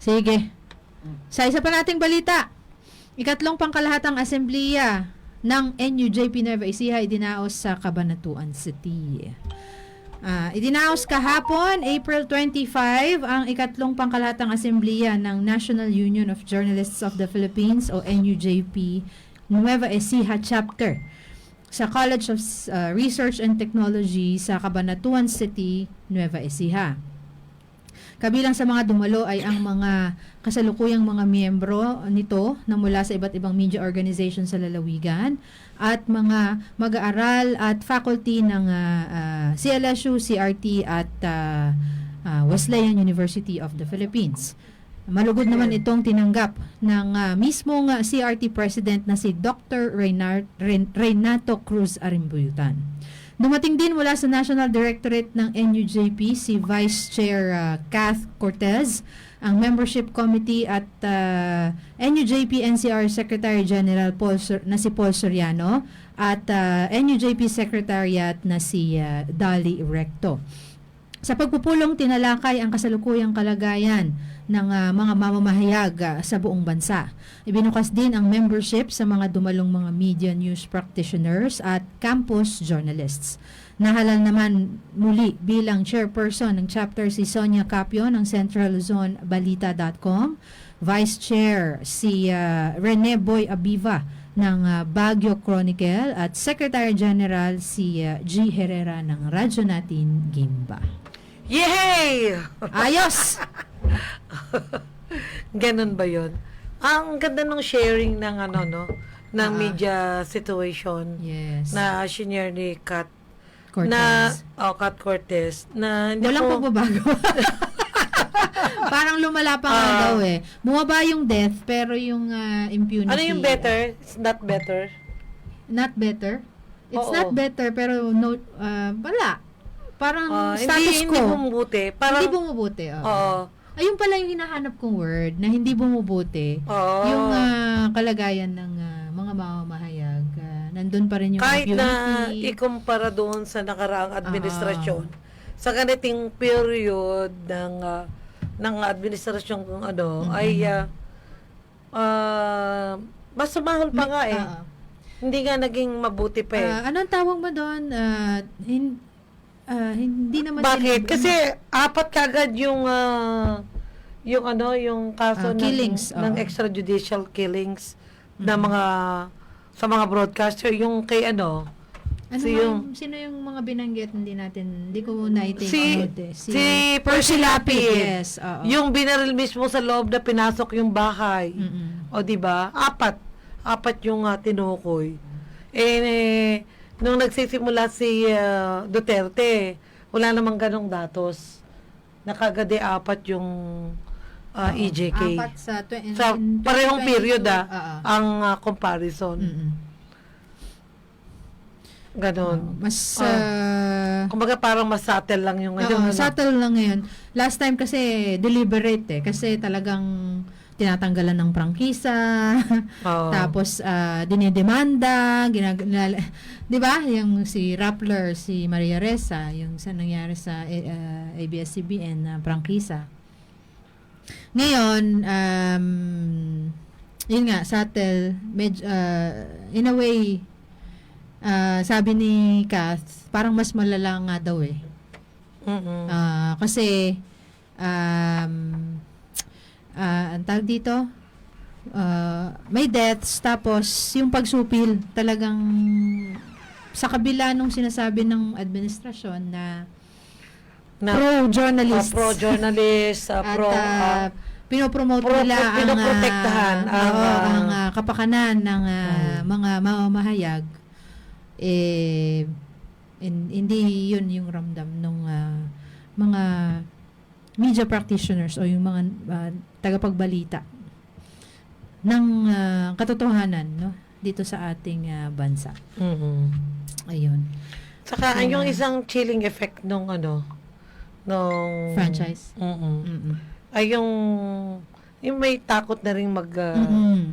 Sige. Sa isa pa nating balita, ikatlong pangkalahatang asembleya ng NUJP Nueva Ecija idinaos sa Cabanatuan City. Ah, idinaos kahapon, April 25, ang ikatlong pangkalahatang asembleya ng National Union of Journalists of the Philippines o NUJP Nueva Ecija Chapter sa College of uh, Research and Technology sa Cabanatuan City, Nueva Ecija. Kabilang sa mga dumalo ay ang mga kasalukuyang mga miyembro nito na mula sa iba't ibang media organization sa lalawigan at mga mag-aaral at faculty ng ah, ah, CLSU, CRT at ah, ah, Wesleyan University of the Philippines. Malugod naman itong tinanggap ng ah, mismong CRT president na si Dr. Reynar, Ren- Renato Cruz Arimbuyutan. Dumating din mula sa National Directorate ng NUJP si Vice Chair ah, Kath Cortez, ang membership committee at ah, NUJP NCR Secretary General Paul Sur- na si Paul Soriano at ah, NUJP Secretariat na si ah, Dali Recto. Sa pagpupulong tinalakay ang kasalukuyang kalagayan ng ah, mga mamamahayag ah, sa buong bansa. Ibinukas din ang membership sa mga dumalong mga media news practitioners at campus journalists. Nahalal naman muli bilang chairperson ng chapter si Sonia Capio ng Central Luzon Balita.com, Vice Chair si ah, Rene Boy Abiva ng ah, Baguio Chronicle at Secretary General si ah, G. Herrera ng Radyo Natin Gimba. Yay! Ayos! Ganun ba yon? Ang ganda ng sharing ng ano, no? Ng Ah. media situation Yes. na senior ni Kat Cortez. na oh, Kat Cortez na hindi Walang ko- pagbabago. Parang lumala pa nga Ah. daw eh. Bumaba yung death pero yung ah, impunity. Ano yung better? It's not better. Not better? It's Oo. not better pero no ah, wala. Parang Ah, status hindi, hindi quo. bumubuti. Parang, hindi bumubuti. oo. Oo. Ayun pala yung hinahanap kong word na hindi bumubuti. Oo. Yung ah, kalagayan ng ah, mga mamamahayag. ah, nandun pa rin yung kahit na ikumpara doon sa nakaraang administrasyon, sa ganiting period ng ah, ng administrasyon kung ano, Mhm. ay ah, ah, mas mahal pa nga eh. Oo. Hindi nga naging mabuti pa eh. Ah, anong tawag mo doon? Ah, hin- ah, hindi naman Bakit? sin- Kasi apat kagad yung ah, yung ano, yung kaso ng, killings, ng oo. extrajudicial killings na Mhm. mga sa mga broadcaster yung kay ano ano si nga yung- sino yung mga binanggit hindi natin hindi ko naitin Si- eh. si Percy Lapid. yes oo Yung binaril mismo sa loob na pinasok yung bahay. Mm-mm. O di ba? Apat. Apat yung uh, tinukoy. Eh, eh, nung nagsisimula si ah, Duterte, wala namang ganong datos. Nakagade apat yung Oo. EJK. apat sa, tw- Sa parehong 2022, period ah, oo. ang ah, comparison. Mm-mm. Ganon. Oo. mas Ah. ah, Kumbaga parang mas subtle lang yung Oo, ano. subtle lang ngayon. Last time kasi deliberate eh. Kasi talagang tinatanggalan ng prangkisa. Oo. Tapos ah, dinidemanda, ginag 'di ba? Yung si Rappler, si Maria Ressa, yung sa nangyari sa eh, ah, ABS-CBN na prangkisa. Ngayon, um, yun nga, subtle, med, ah, in a way, ah, sabi ni Kath, parang mas malala nga daw eh. Ah, kasi um ah ang tawag dito ah, may deaths tapos yung pagsupil talagang sa kabila nung sinasabi ng administrasyon na, na pro-journalist Ah, pro-journalist, at pro, ah, ah, pinopromote pro- nila ang pinoprotektahan ah, ang, ah, ang ah, kapakanan ng ah, Mm. mga mamamahayag eh hin- hindi yun yung ramdam ng mga media practitioners o yung mga ah, tagapagbalita ng ah, katotohanan no dito sa ating ah, bansa. mhm. Ayun. Saka Kaya- yung isang chilling effect nung ano, nung Franchise. Mhm. Mm-mm. Ay yung yung may takot na rin mag ah, Mm-mm.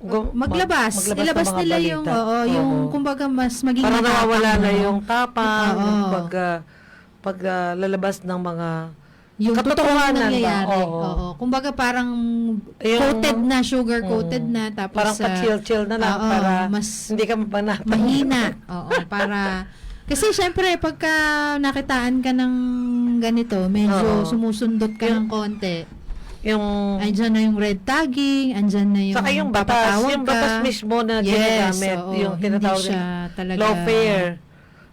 gum- Maglabas. mag- maglabas Ilabas nila balita. yung, oo, yung Oo. kumbaga mas maging Para matapang, na yung tapang, Oo. yung pag ah, pag ah, lalabas ng mga yung totoong nangyayari. Oo. Oo. Kumbaga parang Yung- coated na, sugar coated Mm. na tapos Parang sa pa-chill-chill na lang Oo, para mas hindi ka mabanat. mahina. Oo, para kasi syempre pagka nakitaan ka ng ganito, medyo Oo. sumusundot ka Yung- ng konti. yung Andyan na yung red tagging, andyan na yung Saka yung batas, yung batas mismo na yes, ginagamit, oo, yung tinatawag hindi siya talaga lawfare,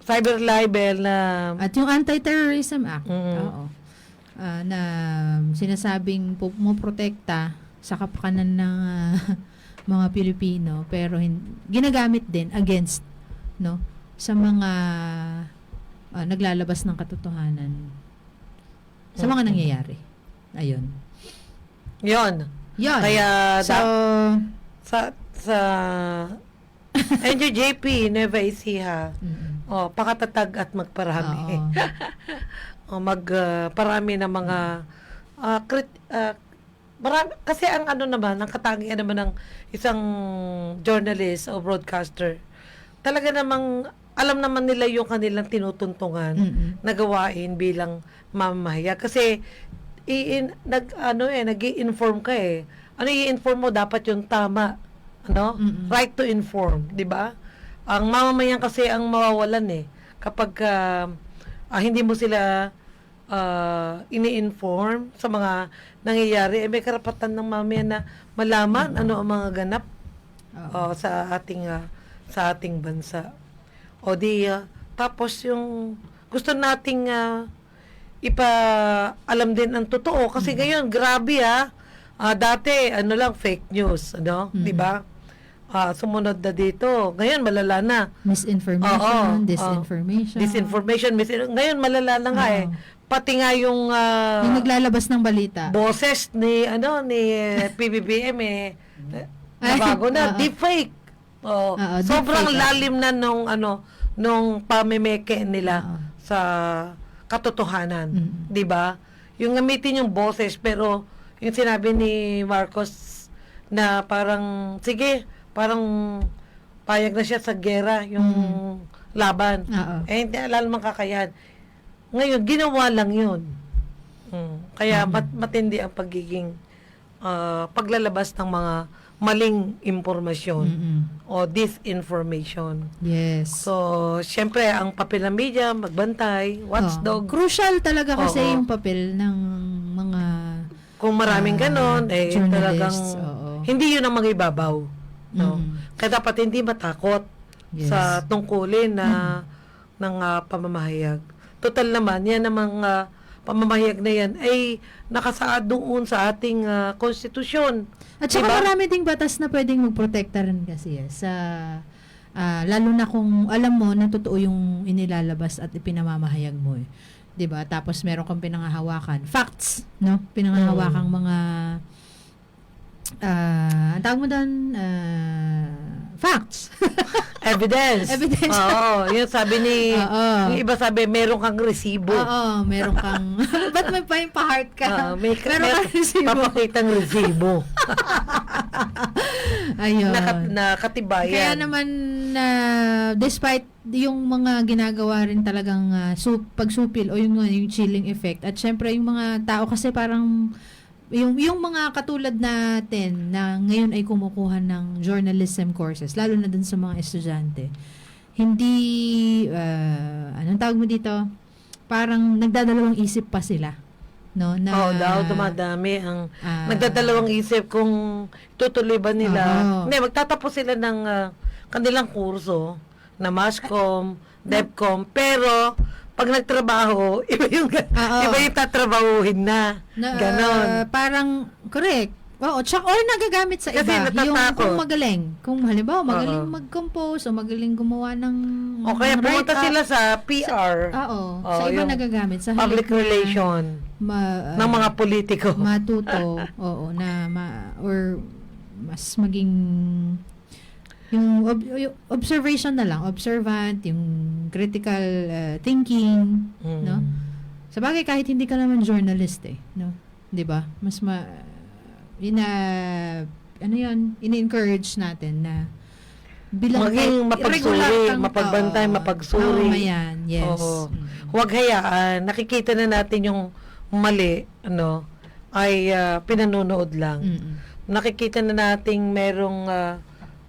cyber libel na At yung Anti-Terrorism Act, Mm. oo. Ah, na sinasabing pu- muprotekta sa kapakanan ng ah, mga Pilipino pero hin- ginagamit din against no sa mga ah, naglalabas ng katotohanan sa mga nangyayari. Ayun. yon. Yan. Kaya so, sa sa NJJP, Nueva Ecija, mm, oh, pakatatag at magparami. oo. o mag ah, parami ng mga ah, crit- ah, marami, kasi ang ano naman, ang katangian naman ng isang journalist o broadcaster, talaga namang alam naman nila yung kanilang tinutuntungan Mm-mm. na gawain bilang mamamahayag. Kasi, i nag, ano eh, nag inform ka eh. Ano i-inform mo, dapat yung tama. Ano? Mm-mm. Right to inform, di ba? Ang mamamayan kasi ang mawawalan eh. Kapag ah, ah, hindi mo sila ah, ini-inform sa mga nangyayari, eh, may karapatan ng mamamayan na malaman ano ang mga ganap oh, sa ating ah, sa ating bansa. O di ah, tapos yung gusto nating ah, ipa alam din ang totoo kasi ngayon grabe ah. Ah, dati ano lang fake news, ano, Mhm. 'di ba? Ah, sumunod na dito. Ngayon malala na. Misinformation, Oo, disinformation. Disinformation, mis- ngayon malala na nga eh. Oo. Pati nga yung ah, yung naglalabas ng balita. boses ni ano ni eh, PBBM eh Ay, nabago na oo. deepfake. Oh, Oo, sobrang deepfake, oo. lalim na nung ano nung pamemeke nila Oo. sa katotohanan, Mm. 'di ba? Yung gamitin yung boses pero yung sinabi ni Marcos na parang sige, parang payag na siya sa gera yung laban. Oo. Eh, hindi alam naman kakayahan. Ngayon, ginawa lang yun. Mm. Kaya mat- matindi ang pagiging ah, paglalabas ng mga maling impormasyon Mm-mm. o disinformation. Yes. So, syempre, ang papel ng media, magbantay, Oo. watchdog. Crucial talaga kasi Oo. yung papel ng mga Kung maraming Ah, ganon, eh, journalists, talagang oo. hindi yun ang mga ibabaw. No? Mm. Kaya dapat hindi matakot Yes. sa tungkulin na ng ah, pamamahayag. Total naman, yan namang ah, pamamahayag na yan ay nakasaad doon sa ating ah, konstitusyon. At saka Diba? marami ding batas na pwedeng magprotekta rin kasi eh, sa ah, lalo na kung alam mo na totoo yung inilalabas at ipinamamahayag mo eh. 'Di ba? Tapos meron kang pinangahawakan, facts, no? Pinangahawakang Mm. mga ah, ang tawag mo doon, ah, facts. Evidence. Evidence. Oo, yun sabi ni, Oo. yung iba sabi, meron kang resibo. Oo, meron kang Ba't may pa yung pa-heart ka? Ah, may, meron kang resibo. papakitang resibo. Ayun. na, na katibayan. Kaya naman na despite yung mga ginagawa rin talagang ah, su- pagsupil o yung, yung chilling effect at syempre yung mga tao kasi parang yung yung mga katulad natin na ngayon ay kumukuha ng journalism courses lalo na dun sa mga estudyante hindi ah, anong tawag mo dito parang nagdadalawang isip pa sila no na Oo daw, dumadami ang ah, nagdadalawang isip kung tutuloy ba nila. Oo. Hindi, magtatapos sila ng ah, kanilang kurso na MASCOM, DEPCOM, pero pag nagtrabaho, iba yung, Oo. iba yung tatrabahuhin na. Na, Ganon. ah, parang, correct. Oo, tsaka, or nagagamit sa Kasi iba. Yung natatakot. kung magaling. Kung halimbawa, magaling Oo. mag-compose o magaling gumawa ng o kaya ng pumunta write-up. sila sa PR, Oo. Oo, sa iba yung nagagamit. Sa public halip na relation Ma, ah, ng mga politiko. matuto. oo, na ma, or mas maging yung, ob, yung observation na lang, observant, yung critical ah, thinking, Mm. no? Sa bagay, kahit hindi ka naman journalist eh, no? 'Di ba? Mas ma ina ano 'yun, ini-encourage natin na bilang Maging mapagsuri, mapagbantay, oo, mapagsuri. Oo, yan, yes. Oo. Mm. Huwag hayaan. Nakikita na natin yung mali, ano, ay ah, pinanonood lang. Mm-mm. Nakikita na nating merong ah,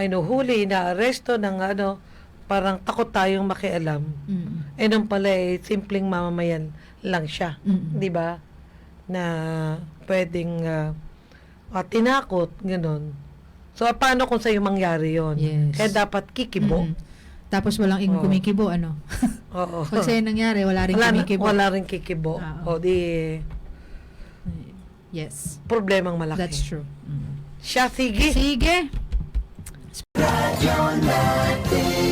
ay no, huli na aresto ng ano, parang takot tayong makialam. Mm-mm. Eh nung pala eh, simpleng mamamayan lang siya. Mm-mm. 'Di ba? Na pwedeng ah, ah, tinakot, ganun. So, paano kung sa'yo mangyari yon Yes. Kaya dapat kikibo. Mm-mm. Tapos walang ing kumikibo, ano? Oo. Pag sa'yo nangyari, wala rin wala, kumikibo. wala rin kikibo. Oo. O di, Yes. problemang malaki. That's true. Mm. Siya, sige. Sige. You're not there.